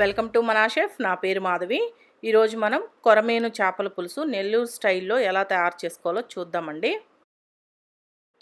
Welcome to మనా chef. నా పేరు మాధవి. ఈరోజు మనం కొరమేను చేపల పులుసు నెల్లూరు స్టైల్లో ఎలా తయారు చేసుకోవాలో చూద్దామండి.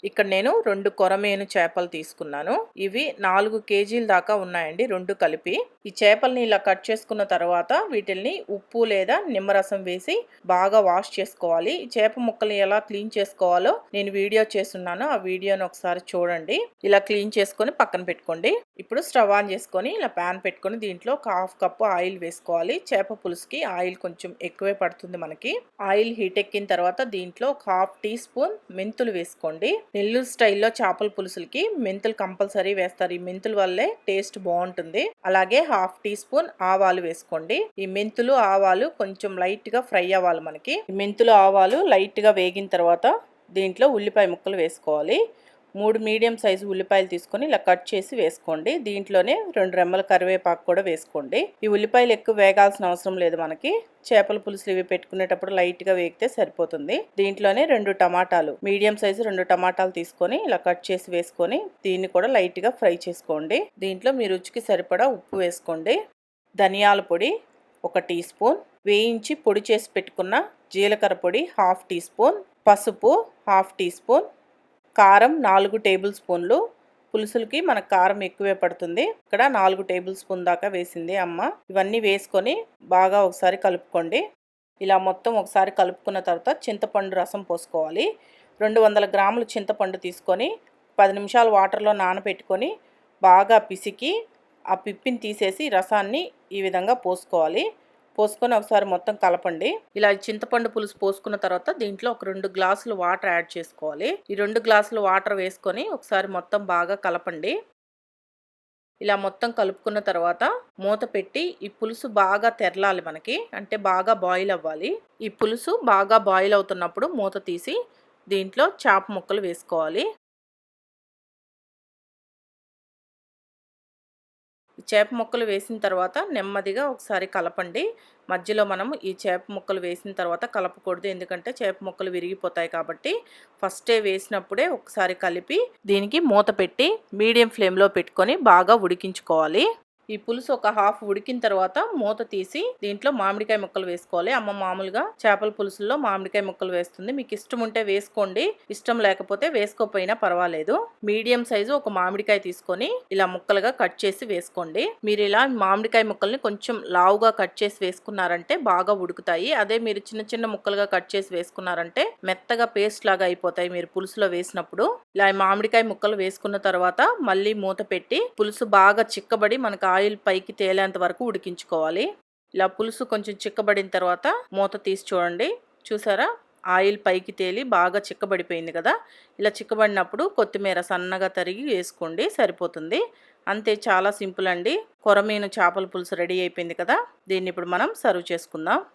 ఇక్కడ నేను రెండు కొరమేను చేపలు తీసుకున్నాను. ఇవి నాలుగు కేజీల దాకా ఉన్నాయండి రెండు కలిపి. ఈ చేపల్ని ఇలా కట్ చేసుకున్న తర్వాత వీటిల్ని ఉప్పు లేదా నిమ్మరసం వేసి బాగా వాష్ చేసుకోవాలి. ఈ చేప ముక్కల్ని ఎలా క్లీన్ చేసుకోవాలో నేను వీడియో చేస్తున్నాను ఆ వీడియోని ఒకసారి చూడండి. ఇలా క్లీన్ చేసుకొని పక్కన పెట్టుకోండి. ఇప్పుడు స్టవ్ ఆన్ చేసుకొని ఇలా ప్యాన్ పెట్టుకొని దీంట్లో ఒక హాఫ్ కప్పు ఆయిల్ వేసుకోవాలి. చేప పులుసుకి ఆయిల్ కొంచెం ఎక్కువే పడుతుంది మనకి. ఆయిల్ హీట్ ఎక్కిన తర్వాత దీంట్లో ఒక హాఫ్ టీ స్పూన్ మెంతులు వేసుకోండి. నెల్లూరు స్టైల్లో చేపల పులుసులకి మెంతులు కంపల్సరీ వేస్తారు. ఈ మెంతుల వల్లే టేస్ట్ బాగుంటుంది. అలాగే హాఫ్ టీ స్పూన్ ఆవాలు వేసుకోండి. ఈ మెంతులు ఆవాలు కొంచెం లైట్గా ఫ్రై అవ్వాలి మనకి. ఈ మెంతులు ఆవాలు లైట్గా వేగిన తర్వాత దీంట్లో ఉల్లిపాయ ముక్కలు వేసుకోవాలి. మూడు మీడియం సైజు ఉల్లిపాయలు తీసుకొని ఇలా కట్ చేసి వేసుకోండి. దీంట్లోనే రెండు రెమ్మల కరివేపాకు కూడా వేసుకోండి. ఈ ఉల్లిపాయలు ఎక్కువ వేగాల్సిన అవసరం లేదు మనకి. చేపల పులుసులు ఇవి పెట్టుకునేటప్పుడు లైట్గా వేగితే సరిపోతుంది. దీంట్లోనే రెండు టమాటాలు మీడియం సైజు రెండు టమాటాలు తీసుకొని ఇలా కట్ చేసి వేసుకొని దీన్ని కూడా లైట్గా ఫ్రై చేసుకోండి. దీంట్లో మీ రుచికి సరిపడా ఉప్పు వేసుకోండి. ధనియాల పొడి ఒక టీ స్పూన్ వేయించి పొడి చేసి పెట్టుకున్న జీలకర్ర పొడి హాఫ్ టీ స్పూన్ పసుపు హాఫ్ టీ స్పూన్ కారం నాలుగు టేబుల్ స్పూన్లు. పులుసులకి మనకు కారం ఎక్కువే పడుతుంది. ఇక్కడ నాలుగు టేబుల్ స్పూన్ దాకా వేసింది అమ్మ. ఇవన్నీ వేసుకొని బాగా ఒకసారి కలుపుకోండి. ఇలా మొత్తం ఒకసారి కలుపుకున్న తర్వాత చింతపండు రసం పోసుకోవాలి. రెండు వందల గ్రాములు చింతపండు తీసుకొని పది నిమిషాలు వాటర్లో నానబెట్టుకొని బాగా పిసికి ఆ పిప్పిని తీసేసి రసాన్ని ఈ విధంగా పోసుకోవాలి. పోసుకొని ఒకసారి మొత్తం కలపండి. ఇలా చింతపండు పులుసు పోసుకున్న తర్వాత దీంట్లో ఒక రెండు గ్లాసులు వాటర్ యాడ్ చేసుకోవాలి. ఈ రెండు గ్లాసులు వాటర్ వేసుకొని ఒకసారి మొత్తం బాగా కలపండి. ఇలా మొత్తం కలుపుకున్న తర్వాత మూత పెట్టి ఈ పులుసు బాగా తెరలాలి మనకి. అంటే బాగా బాయిల్ అవ్వాలి. ఈ పులుసు బాగా బాయిల్ అవుతున్నప్పుడు మూత తీసి దీంట్లో చాప ముక్కలు వేసుకోవాలి. చేప ముక్కలు వేసిన తర్వాత నెమ్మదిగా ఒకసారి కలపండి. మధ్యలో మనం ఈ చేప ముక్కలు వేసిన తర్వాత కలపకూడదు. ఎందుకంటే చేప ముక్కలు విరిగిపోతాయి కాబట్టి ఫస్టే వేసినప్పుడే ఒకసారి కలిపి దీనికి మూత పెట్టి మీడియం ఫ్లేమ్లో పెట్టుకొని బాగా ఉడికించుకోవాలి. ఈ పులుసు ఒక హాఫ్ ఉడికిన తర్వాత మూత తీసి దీంట్లో మామిడికాయ ముక్కలు వేసుకోవాలి. అమ్మ మామూలుగా చేపల పులుసుల్లో మామిడికాయ ముక్కలు వేస్తుంది. మీకు ఇష్టం ఉంటే వేసుకోండి. ఇష్టం లేకపోతే వేసుకోపోయినా పర్వాలేదు. మీడియం సైజు ఒక మామిడికాయ తీసుకొని ఇలా ముక్కలుగా కట్ చేసి వేసుకోండి. మీరు ఇలా మామిడికాయ ముక్కల్ని కొంచెం లావుగా కట్ చేసి వేసుకున్నారంటే బాగా ఉడుకుతాయి. అదే మీరు చిన్న చిన్న ముక్కలుగా కట్ చేసి వేసుకున్నారంటే మెత్తగా పేస్ట్ లాగా అయిపోతాయి మీరు పులుసులో వేసినప్పుడు. ఇలా మామిడికాయ ముక్కలు వేసుకున్న తర్వాత మళ్ళీ మూత పెట్టి పులుసు బాగా చిక్కబడి మనకు ఆయిల్ పైకి తేలేంత వరకు ఉడికించుకోవాలి. ఇలా పులుసు కొంచెం చిక్కబడిన తర్వాత మూత తీసి చూడండి. చూసారా? ఆయిల్ పైకి తేలి బాగా చిక్కబడిపోయింది కదా? ఇలా చిక్కబడినప్పుడు కొత్తిమీర సన్నగా తరిగి వేసుకోండి సరిపోతుంది. అంతే చాలా సింపుల్ అండి. కొరమీను చేపల పులుసు రెడీ అయిపోయింది కదా? దీన్ని ఇప్పుడు మనం సర్వ్ చేసుకుందాం.